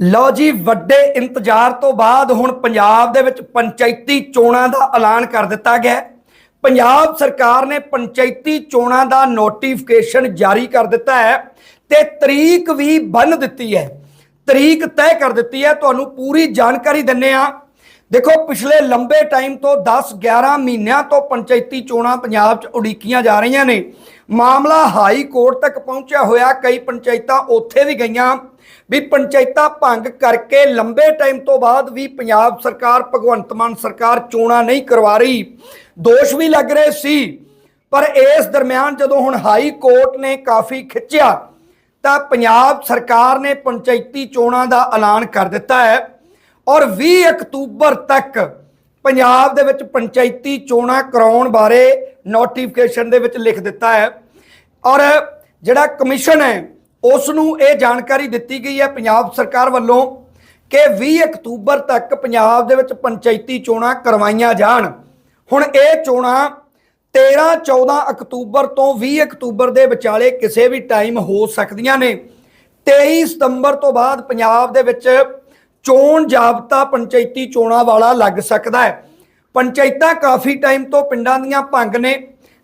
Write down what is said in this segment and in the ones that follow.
ਲਓ ਜੀ, ਵੱਡੇ ਇੰਤਜ਼ਾਰ ਤੋਂ ਬਾਅਦ ਹੁਣ ਪੰਜਾਬ ਦੇ ਵਿੱਚ ਪੰਚਾਇਤੀ ਚੋਣਾਂ ਦਾ ਐਲਾਨ ਕਰ ਦਿੱਤਾ ਗਿਆ ਪੰਜਾਬ ਸਰਕਾਰ ਨੇ ਪੰਚਾਇਤੀ ਚੋਣਾਂ ਦਾ ਨੋਟੀਫਿਕੇਸ਼ਨ ਜਾਰੀ ਕਰ ਦਿੱਤਾ ਹੈ ਤੇ ਤਰੀਕ ਵੀ ਬੰਨ ਦਿੱਤੀ ਹੈ। ਤਰੀਕ ਤੈਅ ਕਰ ਦਿੱਤੀ ਹੈ। ਤੁਹਾਨੂੰ ਪੂਰੀ ਜਾਣਕਾਰੀ ਦਿੰਨੇ ਆ ਦੇਖੋ, ਪਿਛਲੇ ਲੰਬੇ ਟਾਈਮ ਤੋਂ 10 11 ਮਹੀਨਿਆਂ ਤੋਂ ਪੰਚਾਇਤੀ ਚੋਣਾਂ ਪੰਜਾਬ 'ਚ ਉਡੀਕੀਆਂ ਜਾ ਰਹੀਆਂ ਨੇ। ਮਾਮਲਾ ਹਾਈ ਕੋਰਟ ਤੱਕ ਪਹੁੰਚਿਆ ਹੋਇਆ, ਕਈ ਪੰਚਾਇਤਾਂ ਉੱਥੇ ਵੀ ਗਈਆਂ। ਵੀ ਪੰਚਾਇਤਾਂ ਭੰਗ ਕਰਕੇ ਲੰਬੇ ਟਾਈਮ ਤੋਂ ਬਾਅਦ ਵੀ ਪੰਜਾਬ ਸਰਕਾਰ, ਭਗਵੰਤ ਮਾਨ ਸਰਕਾਰ ਚੋਣਾਂ ਨਹੀਂ ਕਰਵਾ ਰਹੀ। ਦੋਸ਼ ਵੀ ਲੱਗ ਰਹੇ ਸੀ। ਪਰ ਇਸ ਦਰਮਿਆਨ ਜਦੋਂ ਹੁਣ ਹਾਈ ਕੋਰਟ ਨੇ ਕਾਫੀ ਖਿੱਚਿਆ, ਤਾਂ ਪੰਜਾਬ ਸਰਕਾਰ ਨੇ ਪੰਚਾਇਤੀ ਚੋਣਾਂ ਦਾ ਐਲਾਨ ਕਰ ਦਿੱਤਾ ਹੈ। ਔਰ 20 ਅਕਤੂਬਰ ਤੱਕ ਪੰਜਾਬ ਦੇ ਵਿੱਚ ਪੰਚਾਇਤੀ ਚੋਣਾਂ ਕਰਾਉਣ ਬਾਰੇ ਨੋਟੀਫਿਕੇਸ਼ਨ ਦੇ ਵਿੱਚ ਲਿਖ ਦਿੱਤਾ ਹੈ। ਔਰ ਜਿਹੜਾ ਕਮਿਸ਼ਨ ਹੈ ਉਸ ਨੂੰ ਇਹ ਜਾਣਕਾਰੀ ਦਿੱਤੀ ਗਈ ਹੈ ਪੰਜਾਬ ਸਰਕਾਰ ਵੱਲੋਂ ਕਿ 20 ਅਕਤੂਬਰ ਤੱਕ ਪੰਜਾਬ ਦੇ ਵਿੱਚ ਪੰਚਾਇਤੀ ਚੋਣਾਂ ਕਰਵਾਈਆਂ ਜਾਣ। ਹੁਣ ਇਹ ਚੋਣਾਂ 13 14 ਅਕਤੂਬਰ ਤੋਂ 20 ਅਕਤੂਬਰ ਦੇ ਵਿਚਾਲੇ ਕਿਸੇ ਵੀ ਟਾਈਮ ਹੋ ਸਕਦੀਆਂ ਨੇ। 23 ਸਤੰਬਰ ਤੋਂ ਬਾਅਦ ਪੰਜਾਬ ਦੇ ਵਿੱਚ ਚੋਣ ਜਾਬਤਾ ਪੰਚਾਇਤੀ ਚੋਣਾਂ ਵਾਲਾ ਲੱਗ ਸਕਦਾ ਹੈ। ਪੰਚਾਇਤਾਂ ਕਾਫੀ ਟਾਈਮ ਤੋਂ ਪਿੰਡਾਂ ਦੀਆਂ ਭੰਗ ਨੇ,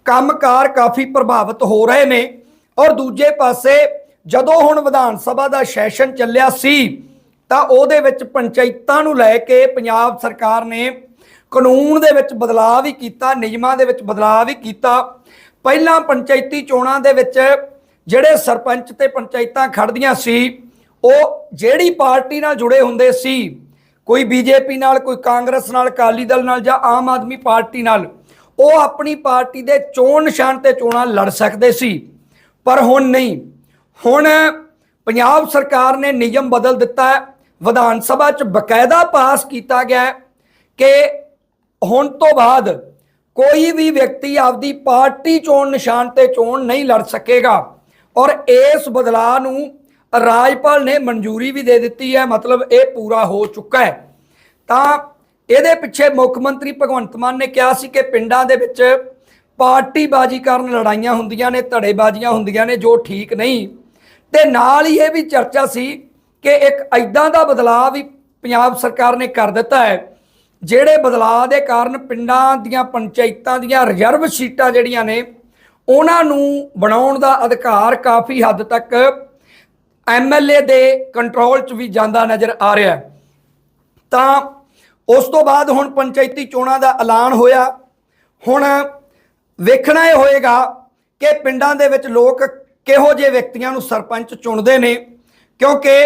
ਕੰਮਕਾਰ ਕਾਫੀ ਪ੍ਰਭਾਵਿਤ ਹੋ ਰਹੇ ਨੇ ਔਰ ਦੂਜੇ ਪਾਸੇ ਜਦੋਂ ਹੁਣ ਵਿਧਾਨ ਸਭਾ ਦਾ ਸੈਸ਼ਨ ਚੱਲਿਆ ਸੀ, ਤਾਂ ਉਹਦੇ ਵਿੱਚ ਪੰਚਾਇਤਾਂ ਨੂੰ ਲੈ ਕੇ ਪੰਜਾਬ ਸਰਕਾਰ ਨੇ ਕਾਨੂੰਨ ਦੇ ਵਿੱਚ ਬਦਲਾਅ ਵੀ ਕੀਤਾ, ਨਿਯਮਾਂ ਦੇ ਵਿੱਚ ਬਦਲਾਅ ਵੀ ਕੀਤਾ। ਪਹਿਲਾਂ ਪੰਚਾਇਤੀ ਚੋਣਾਂ ਦੇ ਵਿੱਚ ਜਿਹੜੇ ਸਰਪੰਚ ਤੇ ਪੰਚਾਇਤਾਂ ਖੜਦੀਆਂ ਸੀ, ਉਹ ਜਿਹੜੀ ਪਾਰਟੀ ਨਾਲ ਜੁੜੇ ਹੁੰਦੇ ਸੀ, ਕੋਈ ਬੀਜੇਪੀ ਨਾਲ, ਕੋਈ ਕਾਂਗਰਸ ਨਾਲ, ਅਕਾਲੀ ਦਲ ਨਾਲ ਜਾਂ ਆਮ ਆਦਮੀ ਪਾਰਟੀ ਨਾਲ, ਉਹ ਆਪਣੀ ਪਾਰਟੀ ਦੇ ਚੋਣ ਨਿਸ਼ਾਨ ਤੇ ਚੋਣਾਂ ਲੜ ਸਕਦੇ ਸੀ। ਪਰ ਹੁਣ ਨਹੀਂ। ਹੁਣ ਪੰਜਾਬ ਸਰਕਾਰ ਨੇ ਨਿਯਮ ਬਦਲ ਦਿੱਤਾ ਹੈ। ਵਿਧਾਨ ਸਭਾ 'ਚ ਬਕਾਇਦਾ ਪਾਸ ਕੀਤਾ ਗਿਆ ਕਿ ਹੁਣ ਤੋਂ ਬਾਅਦ ਕੋਈ ਵੀ ਵਿਅਕਤੀ ਆਪਦੀ ਪਾਰਟੀ ਚੋਣ ਨਿਸ਼ਾਨ ਤੇ ਚੋਣ ਨਹੀਂ ਲੜ ਸਕੇਗਾ। ਔਰ ਇਸ ਬਦਲਾਅ ਨੂੰ ਰਾਜਪਾਲ ਨੇ ਮਨਜ਼ੂਰੀ ਵੀ ਦੇ ਦਿੱਤੀ ਹੈ। ਮਤਲਬ ਇਹ ਪੂਰਾ ਹੋ ਚੁੱਕਾ ਹੈ। ਤਾਂ ਇਹਦੇ ਪਿੱਛੇ ਮੁੱਖ ਮੰਤਰੀ ਭਗਵੰਤ ਮਾਨ ਨੇ ਕਿਹਾ ਸੀ ਕਿ ਪਿੰਡਾਂ ਦੇ ਵਿੱਚ ਪਾਰਟੀਬਾਜ਼ੀ ਕਾਰਨ ਲੜਾਈਆਂ ਹੁੰਦੀਆਂ ਨੇ, ਧੜੇਬਾਜ਼ੀਆਂ ਹੁੰਦੀਆਂ ਨੇ, ਜੋ ਠੀਕ ਨਹੀਂ। ਤੇ ਨਾਲ ਹੀ ਇਹ ਵੀ ਚਰਚਾ ਸੀ ਕਿ ਇੱਕ ਐਦਾਂ ਦਾ ਬਦਲਾਅ ਵੀ ਪੰਜਾਬ ਸਰਕਾਰ ਨੇ ਕਰ ਦਿੱਤਾ ਹੈ, ਜਿਹੜੇ ਬਦਲਾਅ ਦੇ ਕਾਰਨ ਪਿੰਡਾਂ ਦੀਆਂ ਪੰਚਾਇਤਾਂ ਦੀਆਂ ਰਿਜ਼ਰਵ ਸੀਟਾਂ ਜਿਹੜੀਆਂ ਨੇ, ਉਹਨਾਂ ਨੂੰ ਬਣਾਉਣ ਦਾ ਅਧਿਕਾਰ ਕਾਫੀ ਹੱਦ ਤੱਕ ਐਮਐਲਏ ਦੇ ਕੰਟਰੋਲ 'ਚ ਵੀ ਜਾਂਦਾ ਨਜ਼ਰ ਆ ਰਿਹਾ ਤਾਂ ਉਸ ਤੋਂ ਬਾਅਦ ਹੁਣ ਪੰਚਾਇਤੀ ਚੋਣਾਂ ਦਾ ਐਲਾਨ ਹੋਇਆ। ਹੁਣ ਵੇਖਣਾ ਇਹ ਹੋਏਗਾ ਕਿ ਪਿੰਡਾਂ ਦੇ ਵਿੱਚ ਲੋਕ ਕਿਹੋ ਜਿਹੇ ਵਿਅਕਤੀਆਂ ਨੂੰ ਸਰਪੰਚ ਚੁਣਦੇ ਨੇ? ਕਿਉਂਕਿ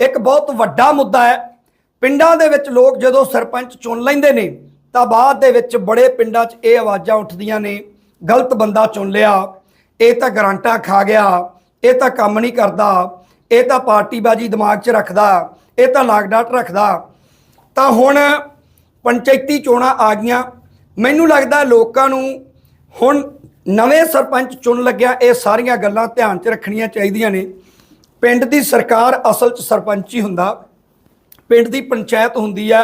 ਇੱਕ ਬਹੁਤ ਵੱਡਾ ਮੁੱਦਾ ਹੈ, ਪਿੰਡਾਂ ਦੇ ਵਿੱਚ ਲੋਕ ਜਦੋਂ ਸਰਪੰਚ ਚੁਣ ਲੈਂਦੇ ਨੇ, ਤਾਂ ਬਾਅਦ ਦੇ ਵਿੱਚ ਬੜੇ ਪਿੰਡਾਂ 'ਚ ਇਹ ਆਵਾਜ਼ਾਂ ਉੱਠਦੀਆਂ ਨੇ, ਗਲਤ ਬੰਦਾ ਚੁਣ ਲਿਆ, ਇਹ ਤਾਂ ਗਰੰਟਾ ਖਾ ਗਿਆ, ਇਹ ਤਾਂ ਕੰਮ ਨਹੀਂ ਕਰਦਾ, ਇਹ ਤਾਂ ਪਾਰਟੀਬਾਜੀ ਦਿਮਾਗ 'ਚ ਰੱਖਦਾ, ਇਹ ਤਾਂ ਲਾਗ ਡਾਟ ਰੱਖਦਾ। ਤਾਂ ਹੁਣ ਪੰਚਾਇਤੀ ਚੋਣਾਂ ਆ ਗਈਆਂ। ਮੈਨੂੰ ਲੱਗਦਾ ਲੋਕਾਂ ਨੂੰ ਹੁਣ ਨਵੇਂ ਸਰਪੰਚ ਚੁਣ ਲੱਗਿਆ, ਇਹ ਸਾਰੀਆਂ ਗੱਲਾਂ ਧਿਆਨ 'ਚ ਰੱਖਣੀਆਂ ਚਾਹੀਦੀਆਂ ਨੇ। ਪਿੰਡ ਦੀ ਸਰਕਾਰ ਅਸਲ 'ਚ ਸਰਪੰਚ ਹੀ ਹੁੰਦਾ। ਪਿੰਡ ਦੀ ਪੰਚਾਇਤ ਹੁੰਦੀ ਆ।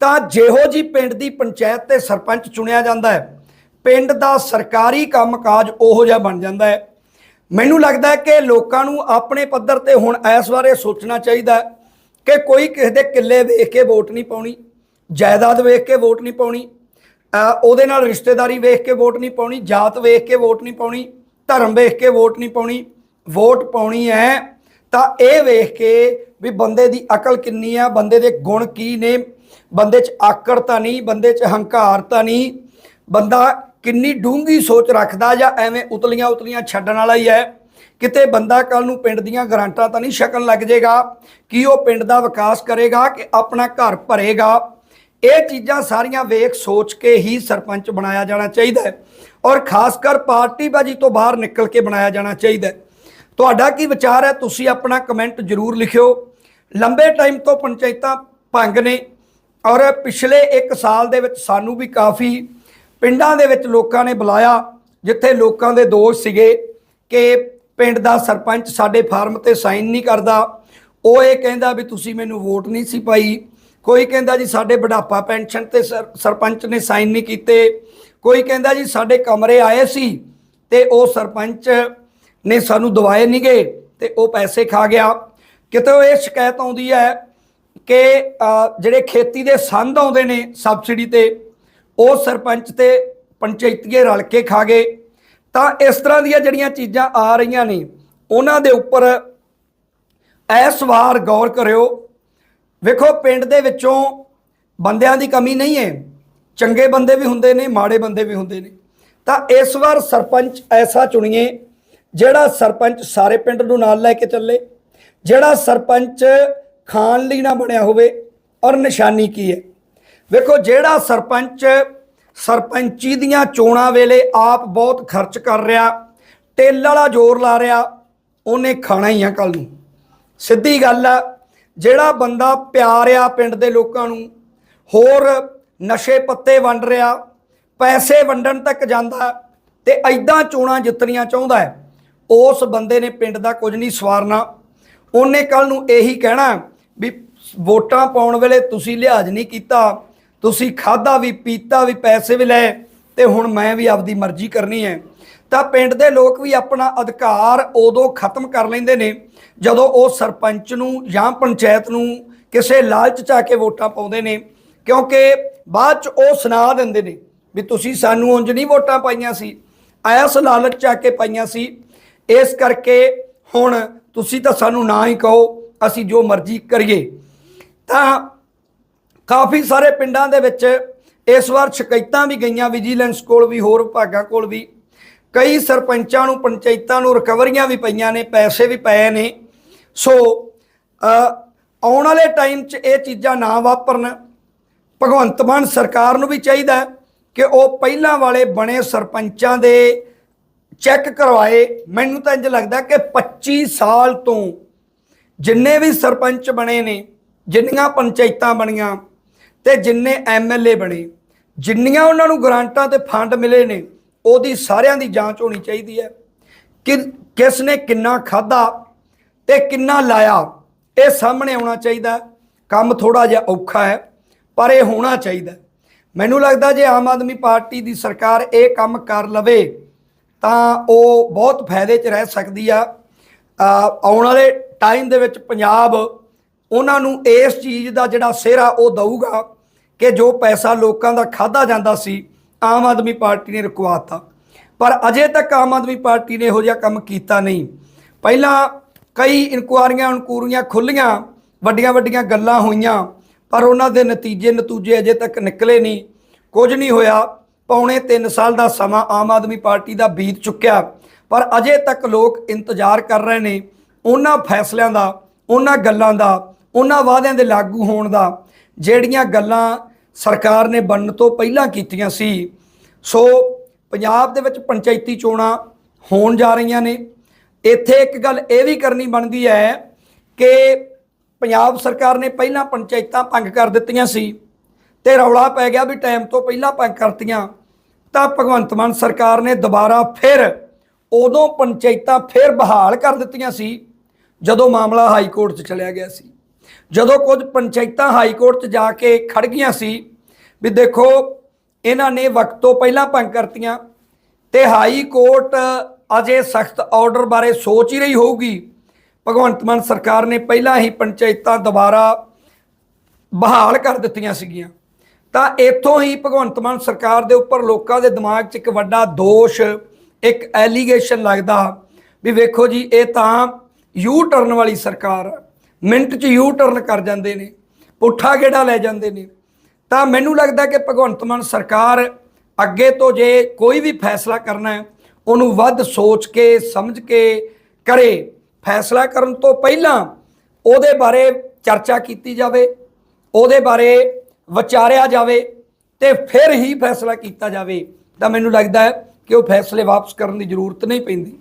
ਤਾਂ ਜਿਹੋ ਜੀ ਪਿੰਡ ਦੀ ਪੰਚਾਇਤ ਤੇ ਸਰਪੰਚ ਚੁਣਿਆ ਜਾਂਦਾ ਹੈ, ਪਿੰਡ ਦਾ ਸਰਕਾਰੀ ਕੰਮਕਾਜ ਉਹੋ ਜਿਹਾ ਬਣ ਜਾਂਦਾ ਹੈ। ਮੈਨੂੰ ਲੱਗਦਾ ਹੈ ਕਿ ਲੋਕਾਂ ਨੂੰ ਆਪਣੇ ਪੱਧਰ ਤੇ ਹੁਣ ਇਸ ਬਾਰੇ ਸੋਚਣਾ ਚਾਹੀਦਾ ਹੈ ਕਿ ਕੋਈ ਕਿਸੇ ਦੇ ਕਿੱਲੇ ਵੇਖ ਕੇ ਵੋਟ ਨਹੀਂ ਪਾਉਣੀ, ਜਾਇਦਾਦ ਵੇਖ ਕੇ ਵੋਟ ਨਹੀਂ ਪਾਉਣੀ। ਉਹਦੇ ਨਾਲ ਰਿਸ਼ਤੇਦਾਰੀ ਵੇਖ ਕੇ ਵੋਟ ਨਹੀਂ ਪਾਉਣੀ, ਜਾਤ ਵੇਖ ਕੇ ਵੋਟ ਨਹੀਂ ਪਾਉਣੀ, ਧਰਮ ਵੇਖ ਕੇ ਵੋਟ ਨਹੀਂ ਪਾਉਣੀ, ਵੋਟ ਪਾਉਣੀ ਹੈ ਤਾਂ ਇਹ ਵੇਖ ਕੇ ਵੀ ਬੰਦੇ ਦੀ ਅਕਲ ਕਿੰਨੀ ਆ, ਬੰਦੇ ਦੇ ਗੁਣ ਕੀ ਨੇ, ਬੰਦੇ 'ਚ ਆਕੜ ਤਾਂ ਨਹੀਂ, ਬੰਦੇ 'ਚ ਹੰਕਾਰ ਤਾਂ ਨਹੀਂ, ਬੰਦਾ ਕਿੰਨੀ ਡੂੰਗੀ ਸੋਚ ਰੱਖਦਾ ਜਾਂ ਐਵੇਂ ਉਤਲੀਆਂ ਉਤਲੀਆਂ ਛੱਡਣ ਵਾਲਾ ਹੀ ਹੈ। ਕਿਤੇ ਬੰਦਾ ਕੱਲ ਨੂੰ ਪਿੰਡ ਦੀਆਂ ਗਰਾਂਟਾਂ ਤਾਂ ਨਹੀਂ ਸ਼ਕਲ ਲੱਗ ਜਾਏਗਾ ਕਿ ਉਹ ਪਿੰਡ ਦਾ ਵਿਕਾਸ ਕਰੇਗਾ, ਕਿ ਆਪਣਾ ਘਰ ਭਰੇਗਾ। ਇਹ ਚੀਜ਼ਾਂ ਸਾਰੀਆਂ ਵੇਖ, ਸੋਚ ਕੇ ਹੀ ਸਰਪੰਚ ਬਣਾਇਆ ਜਾਣਾ ਚਾਹੀਦਾ ਹੈ ਔਰ ਖਾਸ ਕਰ ਪਾਰਟੀਬਾਜੀ ਤੋਂ ਬਾਹਰ ਨਿਕਲ ਕੇ ਬਣਾਇਆ ਜਾਣਾ ਚਾਹੀਦਾ ਹੈ। ਤੁਹਾਡਾ ਕੀ ਵਿਚਾਰ ਹੈ? ਤੁਸੀਂ ਆਪਣਾ ਕਮੈਂਟ ਜ਼ਰੂਰ ਲਿਖਿਓ। ਲੰਬੇ ਟਾਈਮ ਤੋਂ ਪੰਚਾਇਤਾਂ ਭੰਗ ਨੇ ਔਰ ਪਿਛਲੇ 1 ਸਾਲ ਦੇ ਵਿੱਚ ਸਾਨੂੰ ਵੀ ਕਾਫੀ ਪਿੰਡਾਂ ਦੇ ਵਿੱਚ ਲੋਕਾਂ ਨੇ ਬੁਲਾਇਆ, ਜਿੱਥੇ ਲੋਕਾਂ ਦੇ ਦੋਸ਼ ਸੀਗੇ ਕਿ ਪਿੰਡ ਦਾ ਸਰਪੰਚ ਸਾਡੇ ਫਾਰਮ ਤੇ ਸਾਈਨ ਨਹੀਂ ਕਰਦਾ। ਉਹ ਇਹ ਕਹਿੰਦਾ ਵੀ ਤੁਸੀਂ ਮੈਨੂੰ ਵੋਟ ਨਹੀਂ ਸੀ ਪਾਈ। ਕੋਈ ਕਹਿੰਦਾ ਜੀ ਸਾਡੇ ਬੁਢਾਪਾ ਪੈਨਸ਼ਨ ਤੇ ਸਰਪੰਚ ਨੇ ਸਾਈਨ ਨਹੀਂ ਕੀਤੇ, ਕੋਈ ਕਹਿੰਦਾ ਜੀ ਸਾਡੇ ਕਮਰੇ ਆਏ ਸੀ ਤੇ ਉਹ ਸਰਪੰਚ ਨੇ ਸਾਨੂੰ ਦਵਾਏ ਨਹੀਂ ਗਏ ਤੇ ਉਹ ਪੈਸੇ ਖਾ ਗਿਆ। ਕਿਤੇ ਇਹ ਸ਼ਿਕਾਇਤ ਆਉਂਦੀ ਹੈ ਕਿ ਜਿਹੜੇ ਖੇਤੀ ਦੇ ਸੰਦ ਆਉਂਦੇ ਨੇ ਸਬਸਿਡੀ ਤੇ, ਉਹ ਸਰਪੰਚ ਤੇ ਪੰਚਾਇਤੀਏ ਰਲ ਕੇ ਖਾ ਗਏ। ਤਾਂ ਇਸ ਤਰ੍ਹਾਂ ਦੀਆਂ ਜਿਹੜੀਆਂ ਚੀਜ਼ਾਂ ਆ ਰਹੀਆਂ ਨੇ, ਉਹਨਾਂ ਦੇ ਉੱਪਰ ਇਸ ਵਾਰ ਗੌਰ ਕਰਿਓ ਵੇਖੋ, ਪਿੰਡ ਦੇ ਵਿੱਚੋਂ ਬੰਦਿਆਂ ਦੀ ਕਮੀ ਨਹੀਂ ਹੈ। ਚੰਗੇ ਬੰਦੇ ਵੀ ਹੁੰਦੇ ਨੇ, ਮਾੜੇ ਬੰਦੇ ਵੀ ਹੁੰਦੇ ਨੇ। ਤਾਂ ਇਸ ਵਾਰ ਸਰਪੰਚ ਐਸਾ ਚੁਣੀਏ, ਜਿਹੜਾ ਸਰਪੰਚ ਸਾਰੇ ਪਿੰਡ ਨੂੰ ਨਾਲ ਲੈ ਕੇ ਚੱਲੇ, ਜਿਹੜਾ ਸਰਪੰਚ ਖਾਣ ਲਈ ਨਾ ਬਣਿਆ ਹੋਵੇ, ਔਰ ਨਿਸ਼ਾਨੀ ਕੀ ਹੈ। ਵੇਖੋ, ਜਿਹੜਾ ਸਰਪੰਚ ਸਰਪੰਚੀ ਦੀਆਂ ਚੋਣਾਂ ਵੇਲੇ ਆਪ ਬਹੁਤ ਖਰਚ ਕਰ ਰਿਹਾ ਟੇਲ ਵਾਲਾ ਜ਼ੋਰ ਲਾ ਰਿਹਾ, ਉਹਨੇ ਖਾਣਾ ਹੀ ਆ ਕੱਲ ਨੂੰ। ਸਿੱਧੀ ਗੱਲ ਆ ਜਿਹੜਾ ਬੰਦਾ ਪਿਆਰਿਆ ਪਿੰਡ ਦੇ ਲੋਕਾਂ ਨੂੰ, ਹੋਰ ਨਸ਼ੇ ਪੱਤੇ ਵੰਡ ਰਿਹਾ, ਪੈਸੇ ਵੰਡਣ ਤੱਕ ਜਾਂਦਾ ਤੇ ਐਦਾਂ ਚੋਣਾਂ ਜਿੱਤਣੀਆਂ ਚਾਹੁੰਦਾ ਹੈ, ਉਸ ਬੰਦੇ ਨੇ ਪਿੰਡ ਦਾ ਕੁਝ ਨਹੀਂ ਸਵਾਰਨਾ। ਉਹਨੇ ਕੱਲ ਨੂੰ ਇਹੀ ਕਹਿਣਾ ਵੀ ਵੋਟਾਂ ਪਾਉਣ ਵੇਲੇ ਤੁਸੀਂ ਲਿਹਾਜ਼ ਨਹੀਂ ਕੀਤਾ, ਤੁਸੀਂ ਖਾਦਾ ਵੀ ਪੀਤਾ ਵੀ ਪੈਸੇ ਵੀ ਲਏ ਤੇ ਹੁਣ ਮੈਂ ਵੀ ਆਪਦੀ ਮਰਜ਼ੀ ਕਰਨੀ ਹੈ। ਤਾਂ ਪਿੰਡ ਦੇ ਲੋਕ ਵੀ ਆਪਣਾ ਅਧਿਕਾਰ ਉਦੋਂ ਖਤਮ ਕਰ ਲੈਂਦੇ ਨੇ ਜਦੋਂ ਉਹ ਸਰਪੰਚ ਨੂੰ ਜਾਂ ਪੰਚਾਇਤ ਨੂੰ ਕਿਸੇ ਲਾਲਚ 'ਚ ਆ ਕੇ ਵੋਟਾਂ ਪਾਉਂਦੇ ਨੇ, ਕਿਉਂਕਿ ਬਾਅਦ ਚ ਉਹ ਸੁਣਾ ਦਿੰਦੇ ਨੇ ਵੀ ਤੁਸੀਂ ਸਾਨੂੰ ਉਂਝ ਨਹੀਂ ਵੋਟਾਂ ਪਾਈਆਂ ਸੀ, ਐਸ ਲਾਲਚ ਆ ਕੇ ਪਾਈਆਂ ਸੀ। ਇਸ ਕਰਕੇ ਹੁਣ ਤੁਸੀਂ ਤਾਂ ਸਾਨੂੰ ਨਾ ਹੀ ਕਹੋ, ਅਸੀਂ ਜੋ ਮਰਜ਼ੀ ਕਰੀਏ। ਤਾਂ ਕਾਫੀ ਸਾਰੇ ਪਿੰਡਾਂ ਦੇ ਵਿੱਚ ਇਸ ਵਾਰ ਸ਼ਿਕਾਇਤਾਂ ਵੀ ਗਈਆਂ ਵਿਜੀਲੈਂਸ ਕੋਲ ਵੀ, ਹੋਰ ਵਿਭਾਗਾਂ ਕੋਲ ਵੀ। ਕਈ ਸਰਪੰਚਾਂ ਨੂੰ, ਪੰਚਾਇਤਾਂ ਨੂੰ ਰਿਕਵਰੀਆਂ ਵੀ ਪਈਆਂ ਨੇ, ਪੈਸੇ ਵੀ ਪਏ ਨੇ। ਸੋ ਆਉਣ ਵਾਲੇ ਟਾਈਮ 'ਚ ਇਹ ਚੀਜ਼ਾਂ ਨਾ ਵਾਪਰਨ। ਭਗਵੰਤ ਮਾਨ ਸਰਕਾਰ ਨੂੰ ਵੀ ਚਾਹੀਦਾ ਕਿ ਉਹ ਪਹਿਲਾਂ ਵਾਲੇ ਬਣੇ ਸਰਪੰਚਾਂ ਦੇ ਚੈੱਕ ਕਰਵਾਏ। ਮੈਨੂੰ ਤਾਂ ਇੰਜ ਲੱਗਦਾ ਕਿ 25 ਸਾਲ ਤੋਂ ਜਿੰਨੇ ਵੀ ਸਰਪੰਚ ਬਣੇ ਨੇ, ਜਿੰਨੀਆਂ ਪੰਚਾਇਤਾਂ ਬਣੀਆਂ ਤੇ ਜਿੰਨੇ ਐਮਐਲਏ ਬਣੇ, ਜਿੰਨੀਆਂ ਉਹਨਾਂ ਨੂੰ ਗ੍ਰਾਂਟਾਂ ਤੇ ਫੰਡ ਮਿਲੇ ਨੇ ਉਹਦੀ ਸਾਰਿਆਂ ਦੀ ਜਾਂਚ ਹੋਣੀ ਚਾਹੀਦੀ ਹੈ ਕਿ ਕਿਸ ਨੇ ਕਿੰਨਾ ਖਾਦਾ ਤੇ ਕਿੰਨਾ ਲਾਇਆ, ਇਹ ਸਾਹਮਣੇ ਆਉਣਾ ਚਾਹੀਦਾ ਕੰਮ ਥੋੜਾ ਜਿਹਾ ਔਖਾ ਹੈ, ਪਰ ਇਹ ਹੋਣਾ ਚਾਹੀਦਾ ਮੈਨੂੰ ਲੱਗਦਾ ਜੇ ਆਮ ਆਦਮੀ ਪਾਰਟੀ ਦੀ ਸਰਕਾਰ ਇਹ ਕੰਮ ਕਰ ਲਵੇ, ਤਾਂ ਉਹ ਬਹੁਤ ਫਾਇਦੇ 'ਚ ਰਹਿ ਸਕਦੀ ਆ। ਆਉਣ ਵਾਲੇ ਟਾਈਮ ਦੇ ਵਿੱਚ ਪੰਜਾਬ ਉਹਨਾਂ ਨੂੰ ਇਸ ਚੀਜ਼ ਦਾ ਜਿਹੜਾ ਸਿਹਰਾ ਉਹ ਦਊਗਾ ਕਿ ਜੋ ਪੈਸਾ ਲੋਕਾਂ ਦਾ ਖਾਦਾ ਜਾਂਦਾ ਸੀ ਆਮ ਆਦਮੀ ਪਾਰਟੀ ਨੇ ਰੁਕਵਾਤਾ। ਪਰ ਅਜੇ ਤੱਕ ਆਮ ਆਦਮੀ ਪਾਰਟੀ ਨੇ ਇਹੋ ਜਿਹਾ ਕੰਮ ਕੀਤਾ ਨਹੀਂ। ਪਹਿਲਾਂ ਕਈ ਇਨਕੁਆਰੀਆਂ, ਅਨਕੂਰੀਆਂ ਖੁੱਲੀਆਂ, ਵੱਡੀਆਂ ਵੱਡੀਆਂ ਗੱਲਾਂ ਹੋਈਆਂ, ਪਰ ਉਹਨਾਂ ਦੇ ਨਤੀਜੇ ਨਤੂਜੇ ਅਜੇ ਤੱਕ ਨਿਕਲੇ ਨਹੀਂ। ਕੁਝ ਨਹੀਂ ਹੋਇਆ। ਪੌਣੇ 3 ਸਾਲ ਦਾ ਸਮਾਂ ਆਮ ਆਦਮੀ ਪਾਰਟੀ ਦਾ ਬੀਤ ਚੁੱਕਿਆ। ਪਰ ਅਜੇ ਤੱਕ ਲੋਕ ਇੰਤਜ਼ਾਰ ਕਰ ਰਹੇ ਨੇ ਉਹਨਾਂ ਫੈਸਲਿਆਂ ਦਾ, ਉਹਨਾਂ ਗੱਲਾਂ ਦਾ, ਉਹਨਾਂ ਵਾਅਦਿਆਂ ਦੇ ਲਾਗੂ ਹੋਣ ਦਾ, ਜਿਹੜੀਆਂ ਗੱਲਾਂ ਸਰਕਾਰ ਨੇ ਬਣਨ ਤੋਂ ਪਹਿਲਾਂ ਕੀਤੀਆਂ ਸੀ। ਸੋ ਪੰਜਾਬ ਦੇ ਵਿੱਚ ਪੰਚਾਇਤੀ ਚੋਣਾਂ ਹੋਣ ਜਾ ਰਹੀਆਂ ਨੇ। ਇੱਥੇ ਇੱਕ ਗੱਲ ਇਹ ਵੀ ਕਰਨੀ ਬਣਦੀ ਹੈ ਕਿ ਪੰਜਾਬ ਸਰਕਾਰ ਨੇ ਪਹਿਲਾਂ ਪੰਚਾਇਤਾਂ ਭੰਗ ਕਰ ਦਿੱਤੀਆਂ ਸੀ ਤੇ ਰੌਲਾ ਪੈ ਗਿਆ ਵੀ ਟਾਈਮ ਤੋਂ ਪਹਿਲਾਂ ਭੰਗ ਕਰਤੀਆਂ। ਤਾਂ ਭਗਵੰਤ ਮਾਨ ਸਰਕਾਰ ਨੇ ਦੁਬਾਰਾ ਫਿਰ ਉਦੋਂ ਪੰਚਾਇਤਾਂ ਫਿਰ ਬਹਾਲ ਕਰ ਦਿੱਤੀਆਂ ਸੀ, ਜਦੋਂ ਮਾਮਲਾ ਹਾਈ ਕੋਰਟ 'ਚ ਚਲਿਆ ਗਿਆ ਸੀ। ਜਦੋਂ ਕੁਝ ਪੰਚਾਇਤਾਂ ਹਾਈ ਕੋਰਟ 'ਚ ਜਾ ਕੇ ਖੜ ਗਈਆਂ ਸੀ ਵੀ ਦੇਖੋ, ਇਹਨਾਂ ਨੇ ਵਕਤ ਤੋਂ ਪਹਿਲਾਂ ਭੰਗ ਕਰਤੀਆਂ ਤੇ ਹਾਈ ਕੋਰਟ ਅਜੇ ਸਖਤ ਆਰਡਰ ਬਾਰੇ ਸੋਚ ਹੀ ਰਹੀ ਹੋਊਗੀ। ਭਗਵੰਤ ਮਾਨ ਸਰਕਾਰ ਨੇ ਪਹਿਲਾਂ ਹੀ ਪੰਚਾਇਤਾਂ ਦੁਬਾਰਾ ਬਹਾਲ ਕਰ ਦਿੱਤੀਆਂ ਸੀਗੀਆਂ। ਤਾਂ ਇੱਥੋਂ ਹੀ ਭਗਵੰਤ ਮਾਨ ਸਰਕਾਰ ਦੇ ਉੱਪਰ ਲੋਕਾਂ ਦੇ ਦਿਮਾਗ 'ਚ ਇੱਕ ਵੱਡਾ ਦੋਸ਼, ਇੱਕ ਐਲੀਗੇਸ਼ਨ ਲੱਗਦਾ ਵੀ ਵੇਖੋ ਜੀ, ਇਹ ਤਾਂ ਯੂ ਟਰਨ ਵਾਲੀ ਸਰਕਾਰ ਮਿੰਟ 'ਚ ਯੂ ਟਰਨ ਕਰ ਜਾਂਦੇ ਨੇ, ਪੁੱਠਾ ਗੇੜਾ ਲੈ ਜਾਂਦੇ ਨੇ। ਤਾਂ ਮੈਨੂੰ ਲੱਗਦਾ ਕਿ ਭਗਵੰਤ ਮਾਨ ਸਰਕਾਰ ਅੱਗੇ ਤੋਂ ਜੇ ਕੋਈ ਵੀ ਫੈਸਲਾ ਕਰਨਾ ਹੈ, ਉਹਨੂੰ ਵੱਧ ਸੋਚ ਕੇ, ਸਮਝ ਕੇ ਕਰੇ। ਫੈਸਲਾ ਕਰਨ ਤੋਂ ਪਹਿਲਾਂ ਉਹਦੇ ਬਾਰੇ ਚਰਚਾ ਕੀਤੀ ਜਾਵੇ, ਉਹਦੇ ਬਾਰੇ ਵਿਚਾਰਿਆ ਜਾਵੇ ਤੇ ਫਿਰ ਹੀ ਫੈਸਲਾ ਕੀਤਾ ਜਾਵੇ। ਤਾਂ ਮੈਨੂੰ ਲੱਗਦਾ ਹੈ ਕਿ ਉਹ ਫੈਸਲੇ ਵਾਪਸ ਕਰਨ ਦੀ ਜ਼ਰੂਰਤ ਨਹੀਂ ਪੈਂਦੀ।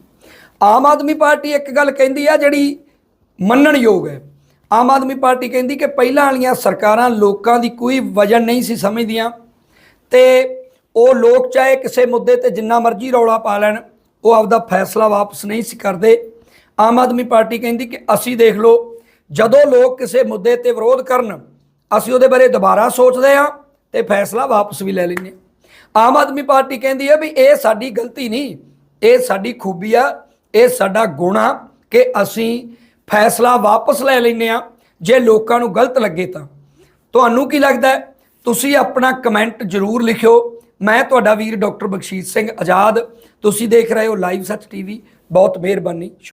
ਆਮ ਆਦਮੀ ਪਾਰਟੀ ਇੱਕ ਗੱਲ ਕਹਿੰਦੀ ਆ, ਜਿਹੜੀ ਮੰਨਣਯੋਗ ਹੈ। ਆਮ ਆਦਮੀ ਪਾਰਟੀ ਕਹਿੰਦੀ ਕਿ ਪਹਿਲਾਂ ਵਾਲੀਆਂ ਸਰਕਾਰਾਂ ਲੋਕਾਂ ਦੀ ਕੋਈ ਵਜਨ ਨਹੀਂ ਸੀ ਸਮਝਦੀਆਂ ਤੇ ਉਹ ਲੋਕ ਚਾਹੇ ਕਿਸੇ ਮੁੱਦੇ ਤੇ ਜਿੰਨਾ ਮਰਜ਼ੀ ਰੌਲਾ ਪਾ ਲੈਣ, ਉਹ ਆਪਦਾ ਫੈਸਲਾ ਵਾਪਸ ਨਹੀਂ ਸੀ ਕਰਦੇ। ਆਮ ਆਦਮੀ ਪਾਰਟੀ ਕਹਿੰਦੀ ਕਿ ਅਸੀਂ ਦੇਖ ਲਓ, ਜਦੋਂ ਲੋਕ ਕਿਸੇ ਮੁੱਦੇ ਤੇ ਵਿਰੋਧ ਕਰਨ, ਅਸੀਂ ਉਹਦੇ ਬਾਰੇ ਦੁਬਾਰਾ ਸੋਚਦੇ ਹਾਂ ਤੇ ਫੈਸਲਾ ਵਾਪਸ ਵੀ ਲੈ ਲੈਂਦੇ ਹਾਂ। ਆਮ ਆਦਮੀ ਪਾਰਟੀ ਕਹਿੰਦੀ ਹੈ ਵੀ ਇਹ ਸਾਡੀ ਗਲਤੀ ਨਹੀਂ, ਇਹ ਸਾਡੀ ਖੂਬੀ ਆ, ਇਹ ਸਾਡਾ ਗੁਣ ਆ ਕਿ ਅਸੀਂ ਫੈਸਲਾ ਵਾਪਸ ਲੈ ਲੈਂਦੇ ਆ ਜੇ ਲੋਕਾਂ ਨੂੰ ਗਲਤ ਲੱਗੇ ਤਾਂ। ਤੁਹਾਨੂੰ ਕੀ ਲੱਗਦਾ ਤੁਸੀਂ ਆਪਣਾ ਕਮੈਂਟ ਜ਼ਰੂਰ ਲਿਖਿਓ। ਮੈਂ ਤੁਹਾਡਾ ਵੀਰ ਡਾਕਟਰ ਬਖਸ਼ੀਸ਼ ਸਿੰਘ ਆਜ਼ਾਦ। ਤੁਸੀਂ ਦੇਖ ਰਹੇ ਹੋ ਲਾਈਵ ਸੱਚ ਟੀਵੀ। ਬਹੁਤ ਮਿਹਰਬਾਨੀ।